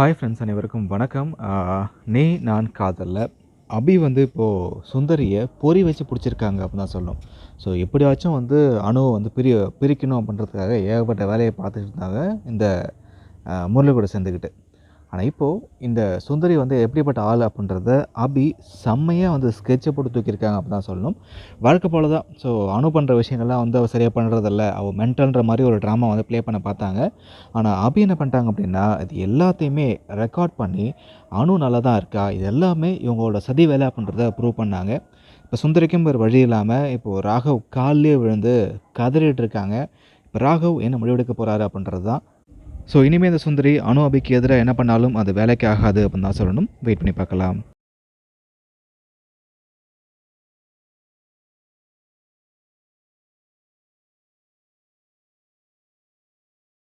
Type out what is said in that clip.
Hi friends அனைவருக்கும் வணக்கம். நீ நான் காதலில். அபி வந்து இப்போது சுந்தரியை பொறி வச்சு பிடிச்சிருக்காங்க அப்படின்னு தான் சொல்லணும். ஸோ எப்படியாச்சும் வந்து அணுவை வந்து பிரி பிரிக்கணும் அப்படின்றதுக்காக ஏகப்பட்ட வேலையை பார்த்துட்டு இருந்தாங்க இந்த முரளி கூட சேர்ந்துக்கிட்டு. ஆனால் இப்போது இந்த சுந்தரி வந்து எப்படிப்பட்ட ஆள் அப்படின்றத அபி செம்மையாக வந்து ஸ்கெட்சை போட்டு தூக்கியிருக்காங்க அப்படி தான் சொல்லணும். வழக்கு போல தான் ஸோ அணு பண்ணுற விஷயங்கள்லாம் வந்து அவள் சரியாக பண்ணுறதில்ல அவள் மென்டல்ன்ற மாதிரி ஒரு ட்ராமா வந்து ப்ளே பண்ண பார்த்தாங்க. ஆனால் அபி என்ன பண்ணிட்டாங்க அப்படின்னா இது எல்லாத்தையுமே ரெக்கார்ட் பண்ணி அணு நல்லா தான் இருக்கா? இது எல்லாமே இவங்களோட சதி வேலை அப்படின்றத ப்ரூவ் பண்ணாங்க. இப்போ சுந்தரிக்கும் ஒரு வழி இல்லாமல் இப்போது ராகவ் காலிலே விழுந்து கதறிட்டு இருக்காங்க. இப்போ ராகவ் என்ன முடிவெடுக்க போகிறாரு அப்படின்றது தான் ஸோ இனிமேல் இந்த சுந்தரி அணு அபிக்கு எதிராக என்ன பண்ணாலும் அது வேலைக்கு ஆகாது அப்படின்னு தான் சொல்லணும். வெயிட் பண்ணி பார்க்கலாம்.